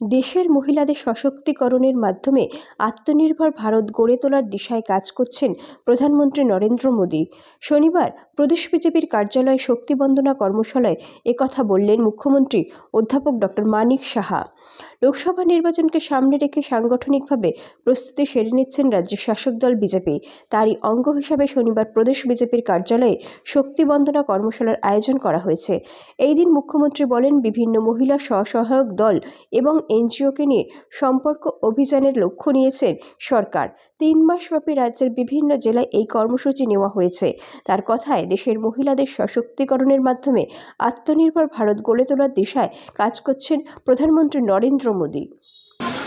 দেশের মহিলাদের সশক্তিকরণের মাধ্যমে আত্মনির্ভর ভারত গড়ে তোলার দিশায় কাজ করছেন প্রধানমন্ত্রী নরেন্দ্র মোদী। শনিবার প্রদেশ বিজেপির কার্যালয়ে শক্তি বন্দনা কর্মশালায় একথা বললেন মুখ্যমন্ত্রী অধ্যাপক ডক্টর মানিক সাহা। লোকসভা নির্বাচনকে সামনে রেখে সাংগঠনিকভাবে প্রস্তুতি সেরে নিচ্ছেন রাজ্যের শাসক দল বিজেপি। তারই অঙ্গ হিসাবে শনিবার প্রদেশ বিজেপির কার্যালয়ে শক্তি বন্দনা কর্মশালার আয়োজন করা হয়েছে। এই দিন মুখ্যমন্ত্রী বলেন, বিভিন্ন মহিলা স্বসহায়ক দল এবং এনজিওকে নিয়ে সম্পর্ক অভিযানের লক্ষ্য নিয়েছেন সরকার। তিন মাসব্যাপী রাজ্যের বিভিন্ন জেলায় এই কর্মসূচি নেওয়া হয়েছে। তার কথায় দেশের মহিলাদের সশক্তিকরণের মাধ্যমে আত্মনির্ভর ভারত গড়ে তোলার দিশায় কাজ করছেন প্রধানমন্ত্রী নরেন্দ্র মোদী।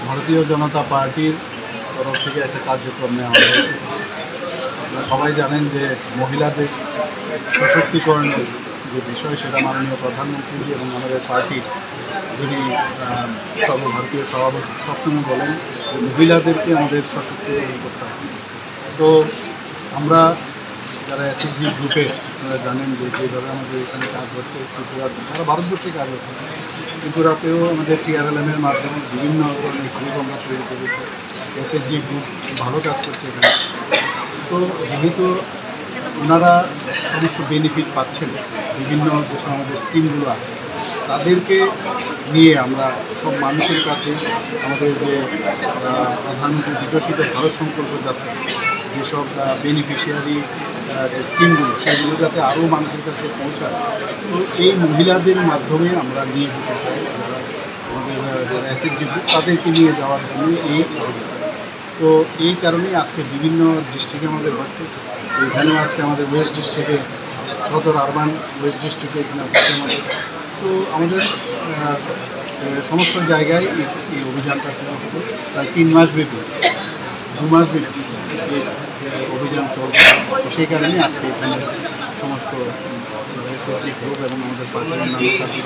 ভারতীয় জনতা পার্টির তরফ থেকে একটা কার্যক্রম নেওয়া হয়েছে। সবাই জানেন যে মহিলাদের সশক্তিকরণের যে বিষয় সেটা মাননীয় প্রধানমন্ত্রী এবং আমাদের পার্টির যিনি সর্বভারতীয় সভাপতি, সবসময় বলেন যে মহিলাদেরকে আমাদের সশক্তিকরণ করতে হবে। তো আমরা যারা এসএসজি গ্রুপে আপনারা জানেন যে যেভাবে আমাদের এখানে কাজ হচ্ছে, ত্রিপুরাতে, সারা ভারতবর্ষে কাজ হচ্ছে। ত্রিপুরাতেও আমাদের টিআরএলএমের মাধ্যমে বিভিন্ন ধরনের গ্রুপ আমরা তৈরি করেছি। এসএসজি গ্রুপ ভালো কাজ করছে এখানে। তো যেহেতু ওনারা সমস্ত বেনিফিট পাচ্ছেন। বিভিন্ন যে সব আমাদের স্কিমগুলো আছে, তাদেরকে নিয়ে আমরা সব মানুষের কাছে আমাদের যে প্রধানমন্ত্রী বিকশিত ভারত সংকল্প যাত্রা যেসব বেনিফিশিয়ারি যে স্কিমগুলো, সেগুলো যাতে আরও মানুষের কাছে পৌঁছায়। তো এই মহিলাদের মাধ্যমে আমরা নিয়ে যেতে চাই। আমাদের যারা এসএসজি তাদেরকে নিয়ে যাওয়ার জন্য এই তো এই কারণেই আজকে বিভিন্ন ডিস্ট্রিক্টে আমাদের হচ্ছে। এখানেও আজকে আমাদের ওয়েস্ট ডিস্ট্রিক্টে সদর আরবান ওয়েস্ট ডিস্ট্রিক্টে এখানে হচ্ছে আমাদের। তো আমাদের সমস্ত জায়গায় এই অভিযানটা শুরু হবে প্রায় তিন মাস ব্যাপী। দু মাস ব্যাপী অভিযান চলছে। তো সেই কারণেই আজকে এখানে সমস্ত এবং আমাদের পার্টির